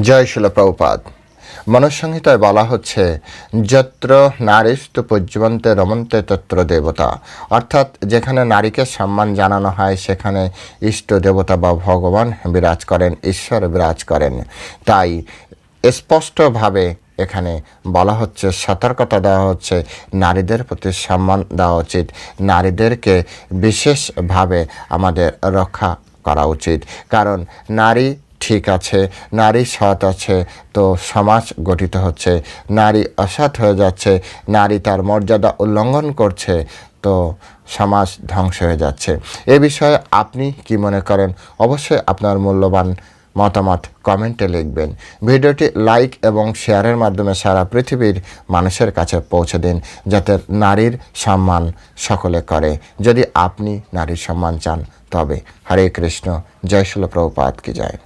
জয় শিল প্রভুপাদ। মনুসংহিতায় বলা হচ্ছে, যত্র নারীস্তু পূজ্যবন্তে রমন্তে তত্র দেবতা। অর্থাৎ যেখানে নারীকে সম্মান জানানো হয়, সেখানে ইষ্ট দেবতা বা ভগবান বিরাজ করেন, ঈশ্বর বিরাজ করেন। তাই স্পষ্টভাবে এখানে বলা হচ্ছে, সতর্কতা দেওয়া হচ্ছে, নারীদের প্রতি সম্মান দেওয়া উচিত, নারীদেরকে বিশেষভাবে আমাদের রক্ষা করা উচিত। কারণ নারী ঠিক আছে, নারী সৎ আছে, তো সমাজ গঠিত হচ্ছে। নারী অসৎ হয়ে যাচ্ছে, নারী তার মর্যাদা উল্লঙ্ঘন করছে, তো সমাজ ধ্বংস হয়ে যাচ্ছে। এ বিষয়ে আপনি কি মনে করেন? অবশ্যই আপনার মূল্যবান মতামত কমেন্টে লিখবেন। ভিডিওটি লাইক এবং শেয়ারের মাধ্যমে সারা পৃথিবীর মানুষের কাছে পৌঁছে দিন, যাতে নারীর সম্মান সকলে করে। যদি আপনি নারীর সম্মান চান, তবে হরে কৃষ্ণ, জয় শিল প্রভুপাত কি যায়